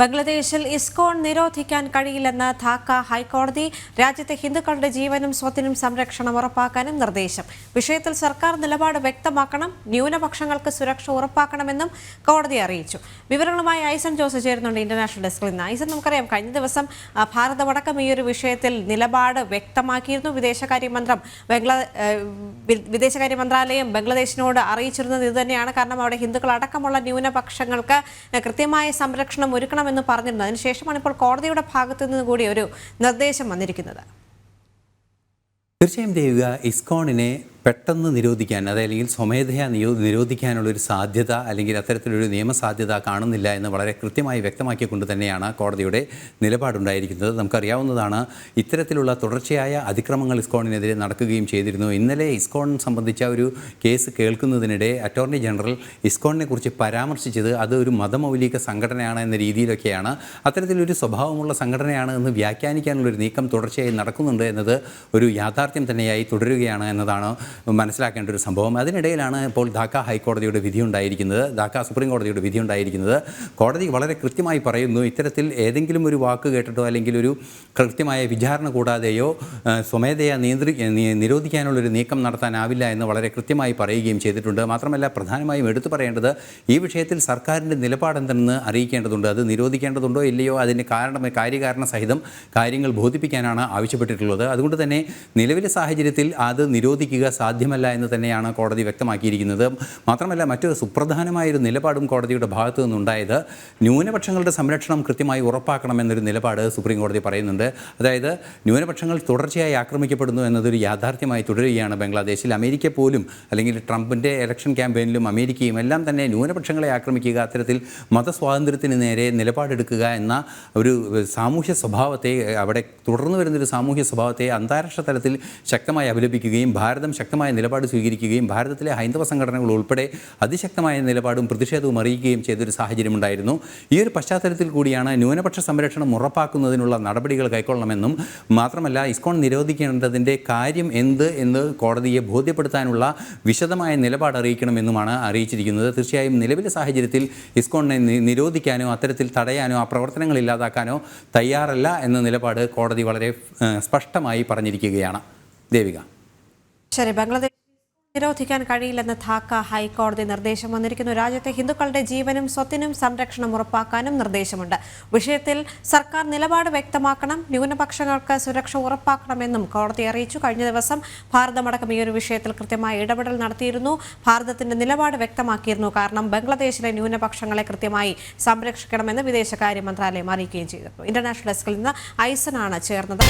ബംഗ്ലാദേശിൽ ഇസ്കോൺ നിരോധിക്കാൻ കഴിയില്ലെന്ന് ധാക്ക ഹൈക്കോടതി. രാജ്യത്തെ ഹിന്ദുക്കളുടെ ജീവനും സ്വത്തിനും സംരക്ഷണം ഉറപ്പാക്കാനും നിർദ്ദേശം. വിഷയത്തിൽ സർക്കാർ നിലപാട് വ്യക്തമാക്കണം ന്യൂനപക്ഷങ്ങൾക്ക് സുരക്ഷ ഉറപ്പാക്കണമെന്നും കോടതി അറിയിച്ചു. വിവരങ്ങളുമായി ഐസൻ ജോസ് ചേരുന്നുണ്ട് ഇന്റർനാഷണൽ ഡെസ്കിൽ നിന്ന്. ഐസൻ നമുക്കറിയാം കഴിഞ്ഞ ദിവസം ഭാരതമടക്കം ഈ ഒരു വിഷയത്തിൽ നിലപാട് വ്യക്തമാക്കിയിരുന്നു. വിദേശകാര്യ മന്ത്രം ബംഗ്ലാ വിദേശകാര്യ മന്ത്രാലയം ബംഗ്ലാദേശിനോട് അറിയിച്ചിരുന്നത് ഇതുതന്നെയാണ്. കാരണം അവിടെ ഹിന്ദുക്കൾ അടക്കമുള്ള ന്യൂനപക്ഷങ്ങൾക്ക് കൃത്യമായ സംരക്ഷണം ഒരുക്കണമെന്ന് പറഞ്ഞിരുന്നു. അതിനുശേഷമാണ് ഇപ്പോൾ കോടതിയുടെ ഭാഗത്തു നിന്ന് കൂടി ഒരു നിർദ്ദേശം വന്നിരിക്കുന്നത്. തീർച്ചയായും ദേവിക ഇസ്കോണിനെ പെട്ടെന്ന് നിരോധിക്കാൻ അതല്ലെങ്കിൽ സ്വമേധയാ നിയോ നിരോധിക്കാനുള്ളൊരു സാധ്യത അല്ലെങ്കിൽ അത്തരത്തിലൊരു നിയമസാധ്യത കാണുന്നില്ല എന്ന് വളരെ കൃത്യമായി വ്യക്തമാക്കിക്കൊണ്ട് തന്നെയാണ് കോടതിയുടെ നിലപാടുണ്ടായിരിക്കുന്നത്. നമുക്കറിയാവുന്നതാണ് ഇത്തരത്തിലുള്ള തുടർച്ചയായ അതിക്രമങ്ങൾ ഇസ്കോണിനെതിരെ നടക്കുകയും ചെയ്തിരുന്നു. ഇന്നലെ ഇസ്കോൺ സംബന്ധിച്ച ഒരു കേസ് കേൾക്കുന്നതിനിടെ അറ്റോർണി ജനറൽ ഇസ്കോണിനെ കുറിച്ച് പരാമർശിച്ചത് അത് ഒരു മതമൗലിക സംഘടനയാണ് എന്ന രീതിയിലൊക്കെയാണ്. അത്തരത്തിലൊരു സ്വഭാവമുള്ള സംഘടനയാണ് എന്ന് വ്യാഖ്യാനിക്കാനുള്ളൊരു നീക്കം തുടർച്ചയായി നടക്കുന്നുണ്ട് എന്നത് ഒരു യാഥാർത്ഥ്യം തന്നെയായി തുടരുകയാണ് എന്നതാണ് മനസ്സിലാക്കേണ്ട ഒരു സംഭവം. അതിനിടയിലാണ് ഇപ്പോൾ ധാക്ക ഹൈക്കോടതിയുടെ വിധി ഉണ്ടായിരിക്കുന്നത്. ധാക്ക സുപ്രീം കോടതിയുടെ വിധി ഉണ്ടായിരിക്കുന്നത്. കോടതി വളരെ കൃത്യമായി പറയുന്നു ഇത്തരത്തിൽ ഏതെങ്കിലും ഒരു വാക്ക് കേട്ടിട്ടോ അല്ലെങ്കിൽ ഒരു കൃത്യമായ വിചാരണ കൂടാതെയോ സ്വമേധയാ നിയന്ത്രി നിരോധിക്കാനുള്ളൊരു നീക്കം നടത്താനാവില്ല എന്ന് വളരെ കൃത്യമായി പറയുകയും ചെയ്തിട്ടുണ്ട്. മാത്രമല്ല പ്രധാനമായും എടുത്തു പറയേണ്ടത് ഈ വിഷയത്തിൽ സർക്കാരിന്റെ നിലപാടെന്തെന്ന് അറിയിക്കേണ്ടതുണ്ട്. അത് നിരോധിക്കേണ്ടതുണ്ടോ ഇല്ലയോ അതിന് കാരണം കാര്യകാരണ സഹിതം കാര്യങ്ങൾ ബോധിപ്പിക്കാനാണ് ആവശ്യപ്പെട്ടിട്ടുള്ളത്. അതുകൊണ്ട് തന്നെ നിലവിലെ സാഹചര്യത്തിൽ അത് നിരോധിക്കുക സാധ്യമല്ല എന്ന് തന്നെയാണ് കോടതി വ്യക്തമാക്കിയിരിക്കുന്നത്. മാത്രമല്ല മറ്റൊരു സുപ്രധാനമായൊരു നിലപാടും കോടതിയുടെ ഭാഗത്തു നിന്നുണ്ടായത് ന്യൂനപക്ഷങ്ങളുടെ സംരക്ഷണം കൃത്യമായി ഉറപ്പാക്കണമെന്നൊരു നിലപാട് സുപ്രീം കോടതി പറയുന്നുണ്ട്. അതായത് ന്യൂനപക്ഷങ്ങൾ തുടർച്ചയായി ആക്രമിക്കപ്പെടുന്നു എന്നതൊരു യാഥാർത്ഥ്യമായി തുടരുകയാണ് ബംഗ്ലാദേശിൽ. അമേരിക്ക പോലും അല്ലെങ്കിൽ ട്രംപിന്റെ ഇലക്ഷൻ ക്യാമ്പയിനിലും അമേരിക്കയും എല്ലാം തന്നെ ന്യൂനപക്ഷങ്ങളെ ആക്രമിക്കുക അത്തരത്തിൽ മതസ്വാതന്ത്ര്യത്തിന് നേരെ നിലപാടെടുക്കുക എന്ന ഒരു സാമൂഹ്യ സ്വഭാവത്തെ അവിടെ തുടർന്നു വരുന്നൊരു സാമൂഹ്യ സ്വഭാവത്തെ അന്താരാഷ്ട്ര തലത്തിൽ ശക്തമായി അപലപിക്കുകയും ഭാരതം ശക്തമായ നിലപാട് സ്വീകരിക്കുകയും ഭാരതത്തിലെ ഹൈന്ദവ സംഘടനകൾ ഉൾപ്പെടെ അതിശക്തമായ നിലപാടും പ്രതിഷേധവും അറിയിക്കുകയും ചെയ്തൊരു സാഹചര്യമുണ്ടായിരുന്നു ഈ ഒരു പശ്ചാത്തലത്തിൽ കൂടിയാണ് ന്യൂനപക്ഷ സംരക്ഷണം ഉറപ്പാക്കുന്നതിനുള്ള നടപടികൾ കൈക്കൊള്ളണമെന്നും മാത്രമല്ല ഇസ്കോൺ നിരോധിക്കേണ്ടതിന്റെ കാര്യം എന്ത് എന്ന് കോടതിയെ ബോധ്യപ്പെടുത്താനുള്ള വിശദമായ നിലപാട് അറിയിക്കണമെന്നുമാണ് അറിയിച്ചിരിക്കുന്നത്. തീർച്ചയായും നിലവിലെ സാഹചര്യത്തിൽ ഇസ്കോണിനെ നിരോധിക്കാനോ അത്തരത്തിൽ തടയാനോ ആ പ്രവർത്തനങ്ങൾ ഇല്ലാതാക്കാനോ തയ്യാറല്ല എന്ന നിലപാട് കോടതി വളരെ സ്പഷ്ടമായി പറഞ്ഞിരിക്കുകയാണ്. ദേവിക. ശരി ബംഗ്ലാദേശ് നിരോധിക്കാൻ കഴിയില്ലെന്ന് ധാക്ക ഹൈക്കോടതി നിർദ്ദേശം വന്നിരിക്കുന്നു. രാജ്യത്തെ ഹിന്ദുക്കളുടെ ജീവനും സ്വത്തിനും സംരക്ഷണം ഉറപ്പാക്കാനും നിർദ്ദേശമുണ്ട്. വിഷയത്തിൽ സർക്കാർ നിലപാട് വ്യക്തമാക്കണം ന്യൂനപക്ഷങ്ങൾക്ക് സുരക്ഷ ഉറപ്പാക്കണമെന്നും കോടതി അറിയിച്ചു. കഴിഞ്ഞ ദിവസം ഭാരതമടക്കം ഈ ഒരു വിഷയത്തിൽ കൃത്യമായ ഇടപെടൽ നടത്തിയിരുന്നു. ഭാരതത്തിന്റെ നിലപാട് വ്യക്തമാക്കിയിരുന്നു. കാരണം ബംഗ്ലാദേശിലെ ന്യൂനപക്ഷങ്ങളെ കൃത്യമായി സംരക്ഷിക്കണമെന്ന് വിദേശകാര്യ മന്ത്രാലയം അറിയിക്കുകയും ചെയ്തിരുന്നു. ഇന്റർനാഷണൽ ഡെസ്കിൽ നിന്ന് ഐസനാണ് ചേർന്നത്.